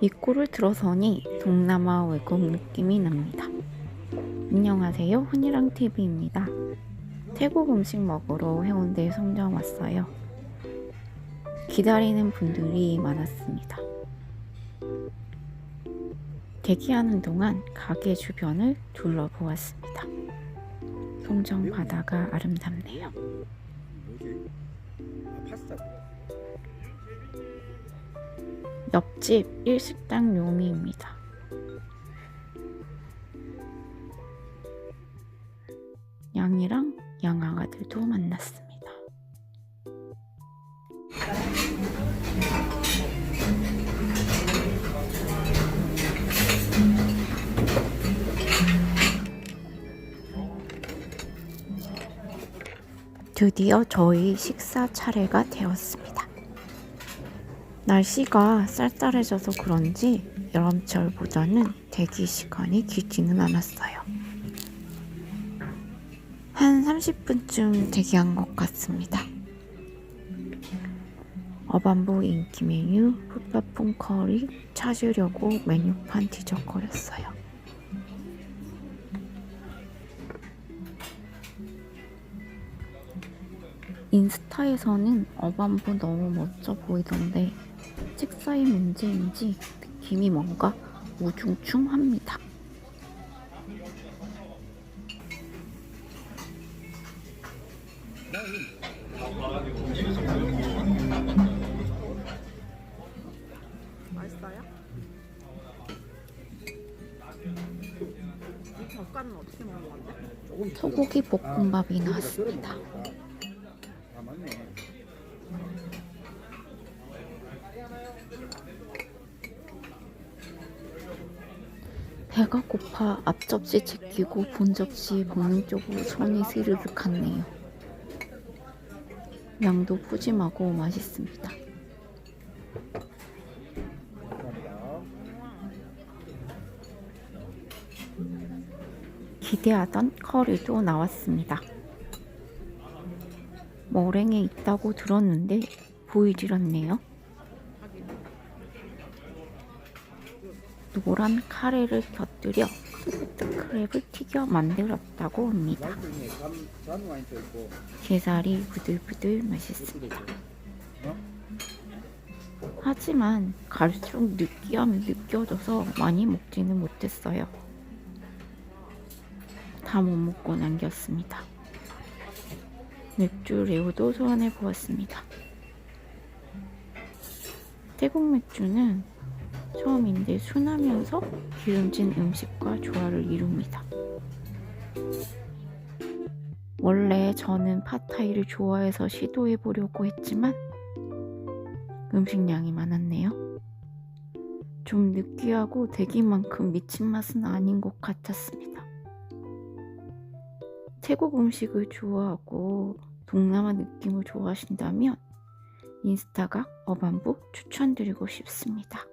입구를 들어서니 동남아 외국 느낌이 납니다. 안녕하세요. 훈이랑 TV입니다. 태국 음식 먹으러 해운대 성정 왔어요. 기다리는 분들이 많았습니다. 대기하는 동안 가게 주변을 둘러보았습니다. 송정 바다가 아름답네요. 옆집 일식당 요미입니다. 양이랑 양아가들도 만났습니다. 드디어 저희 식사 차례가 되었습니다. 날씨가 쌀쌀해져서 그런지 여름철보다는 대기 시간이 길지는 않았어요. 한 30분쯤 대기한 것 같습니다. 어반부 인기 메뉴 풋바풍 커리 찾으려고 메뉴판 뒤적거렸어요. 인스타에서는 어반부 너무 멋져 보이던데 책사의 문제인지 느낌이 뭔가 우중충합니다. 맛있어요? 이 젓갈은 어떻게 먹는 건데? 소고기 볶음밥이 나왔습니다. 아 맞네. 배가 고파 앞접시 제끼고 본 접시 먹는 쪽으로 손이 스르륵 갔네요. 양도 푸짐하고 맛있습니다. 기대하던 커리도 나왔습니다. 머랭에 있다고 들었는데 보이질 않네요. 노란 카레를 곁들여 크랩을 튀겨 만들었다고 합니다. 게살이 부들부들 맛있습니다. 어? 하지만 갈수록 느끼함이 느껴져서 많이 먹지는 못했어요. 다 못 먹고 남겼습니다. 맥주 레오도 소환해 보았습니다. 태국 맥주는 처음인데 순하면서 기름진 음식과 조화를 이룹니다. 원래 저는 팟타이를 좋아해서 시도해 보려고 했지만 음식량이 많았네요. 좀 느끼하고 대기만큼 미친 맛은 아닌 것 같았습니다. 태국 음식을 좋아하고 동남아 느낌을 좋아하신다면 인스타각 어반부 추천드리고 싶습니다.